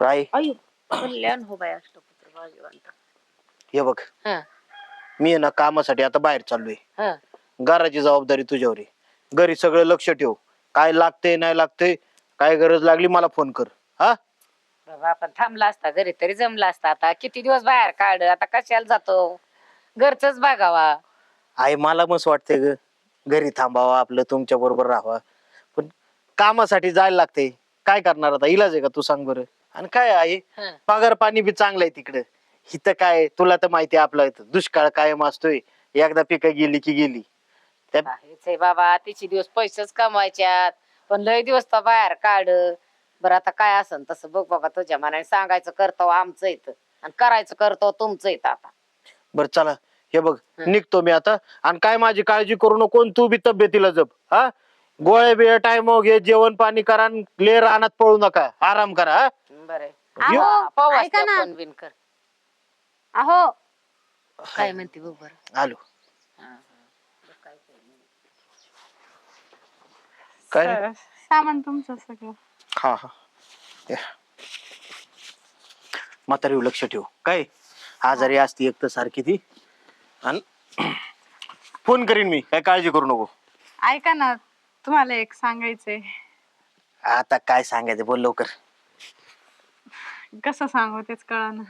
राय अयो कल्याण हो बाय अष्टपुत्र भाग्यवंत हे बघ. हा. मी आहे ना कामासाठी आता बाहेर चाललोय. हा. घराची जबाबदारी तुझ्यावर आहे. घरी सगळं लक्ष ठेव. काय लागते नाही लागते काय गरज लागली मला फोन कर. हा? बाबा आपण थांबला असता घरी तरी जमला असता आता. किती दिवस बाहेर काढ आता कशाला जातो? घरच बघावा. आई मला मस्त वाटते ग. घरी थांबावं आपलं तुमच्या बरोबर राहावं. पण कामासाठी जायला लागते काय करणार आता? इलाज आहे का? तू सांग बरं. आणि काय आहे? हा. पगार पाणी बी चांगलं आहे तिकडे. इथं काय तुला तर माहिती आहे आपलं इथं दुष्काळ कायम असतोय. एकदा पिकं गेली की गेली. त्या आहेच आहे बाबा तिचे दिवस पैसेच कमवायच्यात. पण लय दिवस तर बाहेर काढ. बरं आता काय असन तसं बघ बाबा तुझ्या मनाने सांगायचं करतो आमचं इथं. आणि करायचं करतो तुमचं इथं आता. बरं चला. हे बघ हं. निघतो मी आता. आणि काय माझी काळजी करू नको आणि तू बी तब्येतीला जप. हा? गोळे बिळे टाइम घे जेवण पाणी करा आणि ले रानात पळू नका. आराम करा हा? बरं अहो, ऐका ना. फोन बिन कर. अहो काय म्हणते बघ बरं. आलो. काय सामान तुमचं सगळं. हा हा. या. लक्ष ठेव. काय? आजारी असती एक तर सारखी ती. आणि फोन करीन मी. काय काळजी करू नको. ऐका ना तुम्हाला एक सांगायचंय. आता काय सांगायचं? बोल लवकर. कसं सांगू तेच कळा ना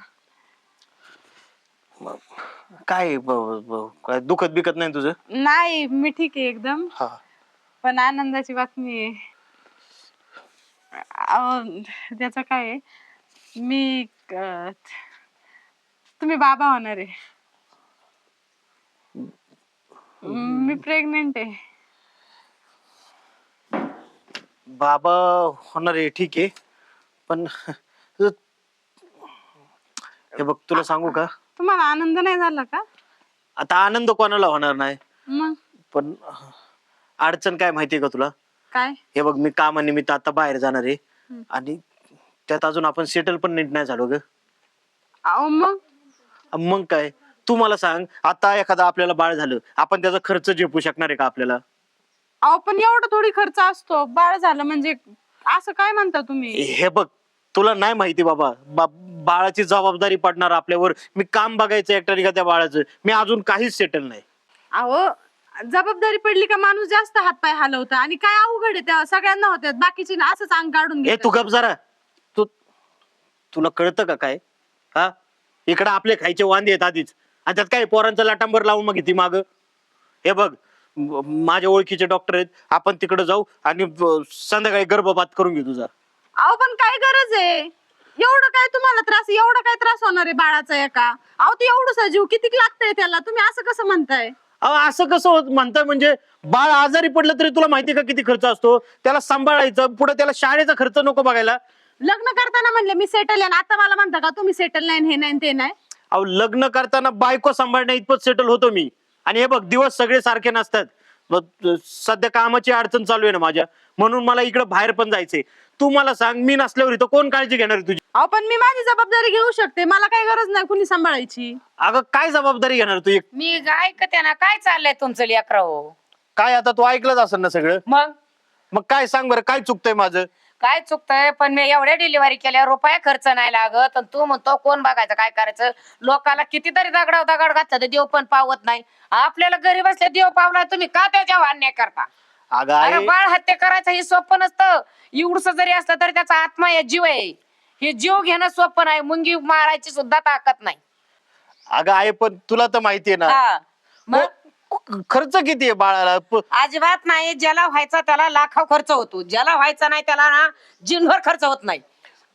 काय ब- ब- काय दुखत बिकत नाही तुझं? नाही मी ठीक आहे एकदम. हा. पण आनंदाची बातमी आहे. अहो, त्याचं काय आहे? मी अं, तुम्ही बाबा होणार आहे. मी प्रेग्नेंट आहे. बाबा होणार आहे ठीक आहे. पण हे बघ तुला सांगू का? तुम्हाला आनंद नाही झाला का? आता आनंद कोणाला होणार नाही. मग? पण अडचण काय माहितीये का तुला? काय? हे बघ मी कामानिमित्त आता बाहेर जाणार आहे. हम्म. आणि त्यात अजून आपण सेटल पण नीट नाही झालो ग. अहो मग? मग काय? तू मला सांग आता एखादा आपल्याला बाळ झालं आपण त्याचा खर्च झेपू शकणार आहे का आपल्याला? अहो पण एवढा थोडी खर्च असतो. बाळ झालं म्हणजे असं काय म्हणता तुम्ही? हे बघ तुला नाही माहिती बाबा. बा- बाळाची जबाबदारी पडणार आपल्यावर. मी काम बघायचं एकट्याने का त्या बाळाचं? मी अजून काहीच सेटल नाही. अहो जबाबदारी पडली का माणूस जास्त हातपाय हलवतं आणि काय अवघड आहे त्या सगळ्यांना होत्यात. बाकीची ना असंच अंग काढून ए तू. गप जरा. तू तुला कळतं का काय? हा? इकडं आपले खायचे वांदे आहेत आधीच. आणि त्यात काय पोरांचा लाटांबर लावून मग ती माग? हे बघ म- माझ्या ओळखीचे डॉक्टर आहेत. आपण तिकडे जाऊ आणि ब- संध्याकाळी गर्भपात करून घेऊ तुझा अहो पण काय गरज आहे? एवढं काय तुम्हाला त्रास एवढं काय त्रास होणार आहे बाळाचा एका? अहो ते एवढं जीव किती लागतंय त्याला? तुम्ही असं कसं म्हणताय? अहो असं कसं होत म्हणताय म्हणजे बाळ आजारी पडलं तरी तुला माहिती का किती खर्च असतो? त्याला सांभाळायचं पुढे त्याला शाळेचा खर्च नको बघायला. लग्न करताना म्हणले मी सेटल आहे. आता मला म्हणता का तुम्ही सेटल नाही हे नाही ते नाही? अहो लग्न करताना बायको सांभाळण्या इतपत सेटल होतो मी. आणि हे बघ दिवस सगळे सारखे नसतात. मग सध्या कामाची अडचण चालू आहे ना माझ्या. म्हणून मला इकडे बाहेर पण जायचंय. तू मला सांग मी नसल्यावर इथं कोण काळजी घेणार आहे तुझी? अहो पण मी माझी जबाबदारी घेऊ शकते. मला काही गरज नाही कुणी सांभाळायची. अगं काय जबाबदारी घेणार तू एक- मी ऐकते ना काय चाललंय तुमचं लेकरा हो? काय आता तू ऐकलंच असेल ना सगळं? मग? मग काय सांग बरं काय चुकतंय माझं? काय चुकतंय? पण मी एवढ्या डिलिव्हरी केल्या रुपया खर्च नाही लागत. आणि तू म्हणतो कोण बघायचं काय करायचं? लोकाला कितीतरी दगडाव दगड घातलं तर देव पण पावत नाही. आपल्याला घरी बसल्या देव पावला तुम्ही का त्याच्यावर अन्याय करता? अगं अरे आहे बाळ हत्या करायचं हे सोपं नसतं. एवढस जरी असलं तरी त्याचा आत्मा आहे जीव आहे. हे जीव घेणं सोपं नाही. मुंगी मारायची सुद्धा ताकद नाही. अगं आहे पण तुला तर माहितीये ना. हा. मग? खर्च किती आहे बाळाला? प- अजिबात नाही. ज्याला व्हायचा त्याला लाखाव खर्च होतो. ज्याला व्हायचा नाही त्याला ना जिनभर खर्च होत नाही.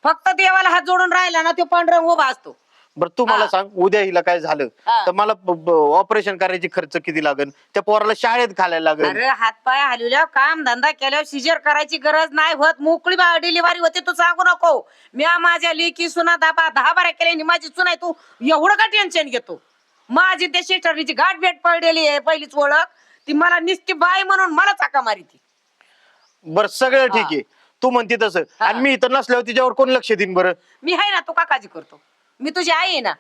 फक्त देवाला हात जोडून राहिला ना तो पांढरंग उभा असतो. बरं तू मला हा. सांग उद्या हिला काय झालं? हा. तर मला ऑपरेशन करायची खर्च किती लागेल? त्या पोराला शाळेत घालायला लागेल. अरे हातपाय हलवल्यावर काम धंदा केल्यावर सिजर करायची गरज नाही होत. मोकळी डिलिव्हरी होते तू सांगू नको. मी माझ्या लेकी सुना दहा दहा बारा केल्या माझी सुनाय तू. एवढं का टेन्शन घेतो? माझी त्या शेटरीची गाठ भेट पडलेली आहे पहिलीच ओळख. ती मला निस्ती बाई म्हणून मला चाका मारी ती बरं सगळं ठीक आहे. तू म्हणते तसं. हा. आणि मी इथं नसल्यावर तिच्यावर कोण लक्ष देईन बरं? मी आहे ना तू का काळजी करतो. मी तुझी आई आहे ना.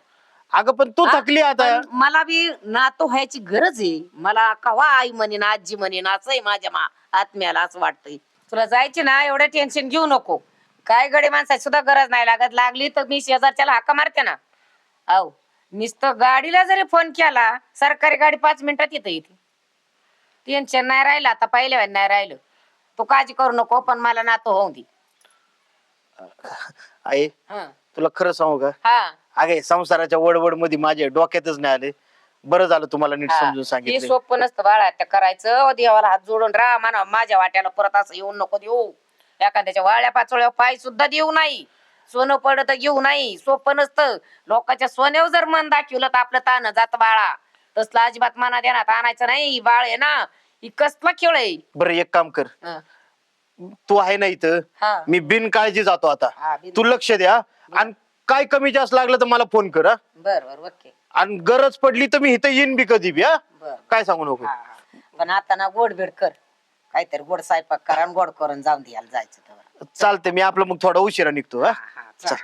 अगं पण तू हा? थकली आता. पण मला बी नातो व्हायची गरज आहे. मला कवा आई म्हणेन आजी म्हणेन असं आहे माझ्या मा आत्म्याला असं वाटतंय. तुला जायची ना एवढं टेन्शन घेऊ नको. काय गडे माणसाची सुद्धा गरज नाही लागत. लागली तर मी शेजारच्याला हाका मारते ना. अहो नुसतं गाडीला जरी फोन केला सरकारी गाडी पाच मिनिटात येते. इथे टेन्शन नाही राहिलं आता पहिल्या नाही राहिलं. तू काळजी करू नको पण मला नातो होऊ दे. आई हं. तुला खरं सांगू का? हा. अगे संसाराच्या वडवडमध्ये माझ्या डोक्यातच नाही आले. बरं झालं तुम्हाला नीट हा. समजून हे सांगितलं. सोपं नसतं बाळा त्या करायचं. देवाला हात जोडून राहा म्हणा माझ्या वाट्याला परत असं येऊन नको देऊ. एखाद्याच्या वाळ्या पाचोळ्या पाय सुद्धा देऊ नाही. सोनं पडत घेऊ नाही सोपं नसतं. लोकांच्या सोन्यावर जर मन दाखवलं तर आपलं तान जात बाळा. तसलं अजिबात मना देण्यात आणायचं नाही. बाळ आहे ना ही कसला खेळ आहे? बरं एक काम कर. हं. तू आहे ना इथं. हा. मी बिनकाळजी जातो आता. बिन- तू लक्ष द्या. आणि काय कमी जास्त लागलं तर मला फोन कर हा? बर बर ओके. आणि गरज पडली तर मी इथं येईन बी कधी बी हा. बर. काय सांगू नको. हा, हा. पण आता ना गोड बीड कर. काहीतरी गोड स्वयंपाक करा आणि गोड करून जाऊन द्यायला जायचं तेव्हा. चालतंय मी आपलं मग थोडा उशिरा निघतो हा? हा, चल.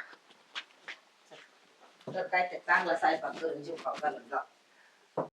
तर चांगला स्वयंपाक करून जीव खाऊ घालून जा.